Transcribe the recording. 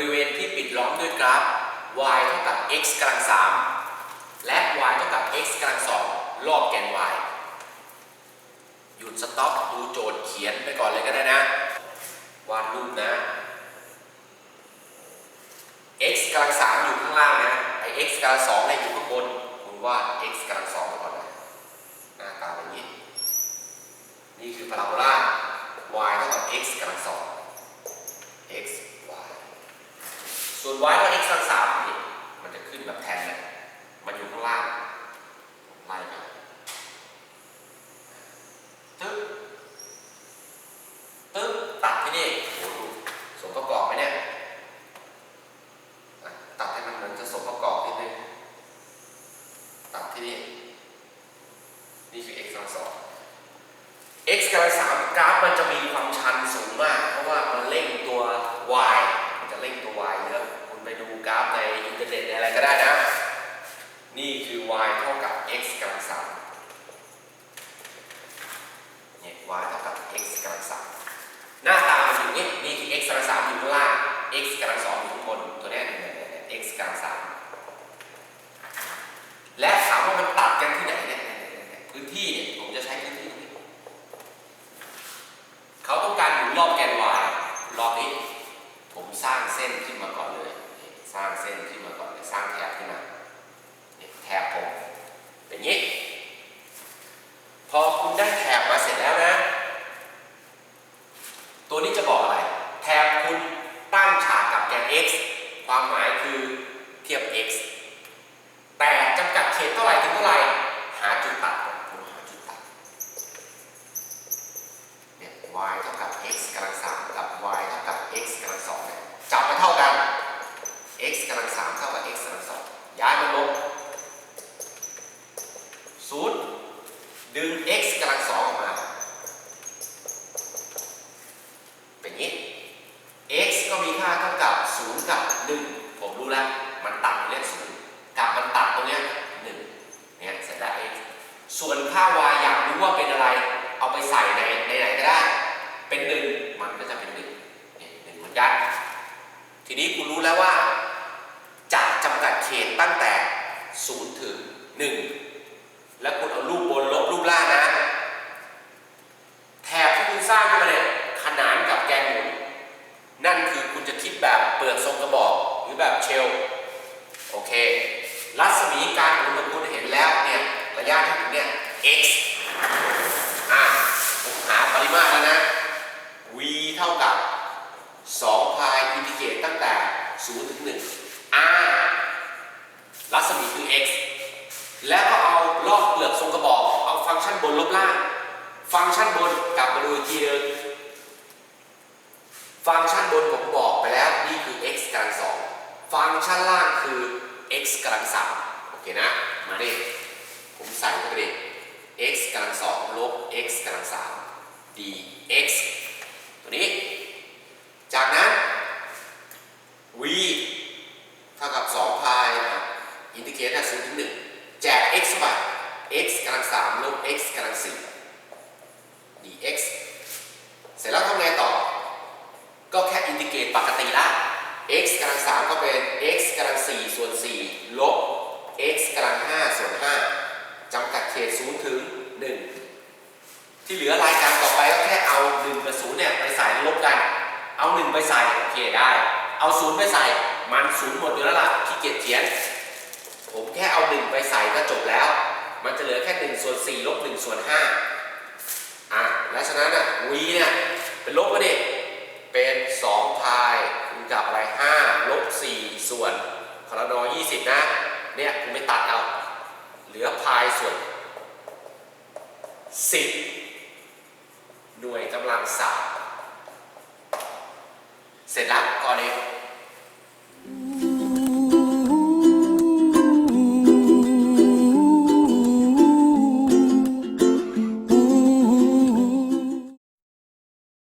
ริเวณที่ปิดล้อมด้วยกราฟ y เท่ากับ x กำลัง3และ y เท่ากับ x กำลัง2รอบแกน y หยุดสต็อปดูโจทย์เขียนไปก่อนเลยก็ได้นะ วาดรูปนะ x กำลัง3อยู่ข้างล่างนะไอ x กำลัง2เนี่ยอยู่ข้างบนคุณวาด x กำลัง2ไปก่อนนะหน้าตาแบบนี้นี่คือพาราโบลา y เท่ากับ x กำลัง2 x ส่วน y เท่า x กำลัง3นี่มันจะขึ้นแบบแทนเลยมันอยู่ข้างล่างไล่ไปตึ๊บตึ๊บตัดที่นี่โอ้โหสมประกอบไหมเนี่ยตัดให้มันเหมือนจะสมประกอบนิดนึงตัดที่นี่นี่คือ x กำลังสอง x กำลังสามกราฟมันจะมี x กำลังสามเนี่ย y เท่ากับ x กำลังสามหน้าตามันอยู่นี่นี่คือ x กำลังสามอยู่ข้างล่าง x กำลังสองอยู่ข้างบนตัวเนี้ยเนี่ยเนี่ยเนี่ย x กำลังสามและถามว่ามันตัดกันที่ไหนเนี่ยเนี่ยเนี่ยเนี่ยพื้นที่เนี่ยผมจะใช้พื้นที่ตรงนี้ เขาต้องการหมุนรอบแกน y รอบนี้ ผมสร้างเส้นขึ้นมาก่อนเลยนี่สร้างเส้นขึ้นมาก่อนเลย สร้างแถบขึ้นมานี่แถบผม เป็นอย่างนี้ พอคุณได้แถบมาเสร็จแล้วนะ ตัวนี้จะบอกอะไร แถบคุณตั้งฉากกับแกน x ความหมายคือเทียบ x แต่จำกัดเขตเท่าไหร่ถึงเท่าไหร่ หาจุดตัดก่อนคุณหาจุดตัด เนี่ย y เท่ากับ x กำลังสามกับ y เท่ากับ x กำลังสอง เท่ากัน x กำลังสามเท่ากับ x กำลังสองย้ายมันลงศูนย์ดึง x กำลังสองออกมาเป็นอย่างนี้ x ก็มีค่าเท่ากับศูนย์กับหนึ่งผมรู้แล้ว มันตัดเลขศูนย์กับมันตัดตรงเนี้ยหนึ่งเนี่ยเสร็จแล้ว x ส่วนค่า y อยากรู้ว่าเป็นอะไร เอาไปใส่ในในไหนก็ได้ เป็นหนึ่งมันก็จะเป็นหนึ่งเนี่ยหนึ่งเหมือนกัน ทีนี้คุณรู้แล้วว่าจะจำกัดเขตตั้งแต่ศูนย์ ถึงหนึ่งแล้วคุณเอารูปบนลบรูปล่างนะ แถบที่คุณสร้างขึ้นมาเนี่ยขนานกับแกนหมุนนั่นคือคุณจะคิดแบบเปลือกทรงกระบอกหรือแบบเชลโอเค รัศมีการหมุนของคุณเห็นแล้วเนี่ยระยะที่ถึงเนี่ย x อะผมหาปริมาตรแล้วนะ v เท่ากับ2พายอินทิเกรตตั้งแต่0ถึง1 r รัศมีคือ x แล้วก็เอาลอกเปลือกทรงกระบอก เอาฟังก์ชันบน ล่าง ฟังก์ชันบนกลับมาดูอีกทีเดิมฟังก์ชันบนผมบอกไปแล้วนี่คือ x กำลังสองฟังก์ชันล่างคือ x กำลังสามโอเคนะ มาดิผมใส่เข้าไปดิ x กำลังสองลบ x กำลังสาม dx ตัวนี้ จากนั้น v เท่ากับ2พายอินทิเกรต0ถึง1แจก x เข้าไป x กำลัง3ลบ x กำลัง4 dx เสร็จแล้วทำไงต่อ ก็แค่อินทิเกรตปกติละ x กำลัง3ก็เป็น x กำลัง4ส่วน4ลบ x กำลัง5ส่วน5จำกัดเขต0ถึง 1 ที่เหลือรายการต่อไปก็แค่เอา1กับ0เนี่ยไปใส่แล้วลบกัน เอา 1 ไปใส่โอเคได้ เอา 0 ไปใส่มัน0หมดอยู่แล้วล่ะขี้เกียจเขียน ผมแค่เอา 1 ไปใส่ก็จบแล้ว มันจะเหลือแค่1ส่วน4ลบ1ส่วน5อะและฉะนั้นอะ v เนี่ยเป็นลบก็ดิเป็น2พายคูณกับอะไร5ลบ4ส่วนคอรนอ20 นะ เนี่ยคุณไม่ตัดเอา เหลือพายส่วน10 หน่วยกำลังสามเสร็จแล้วก่อนนี้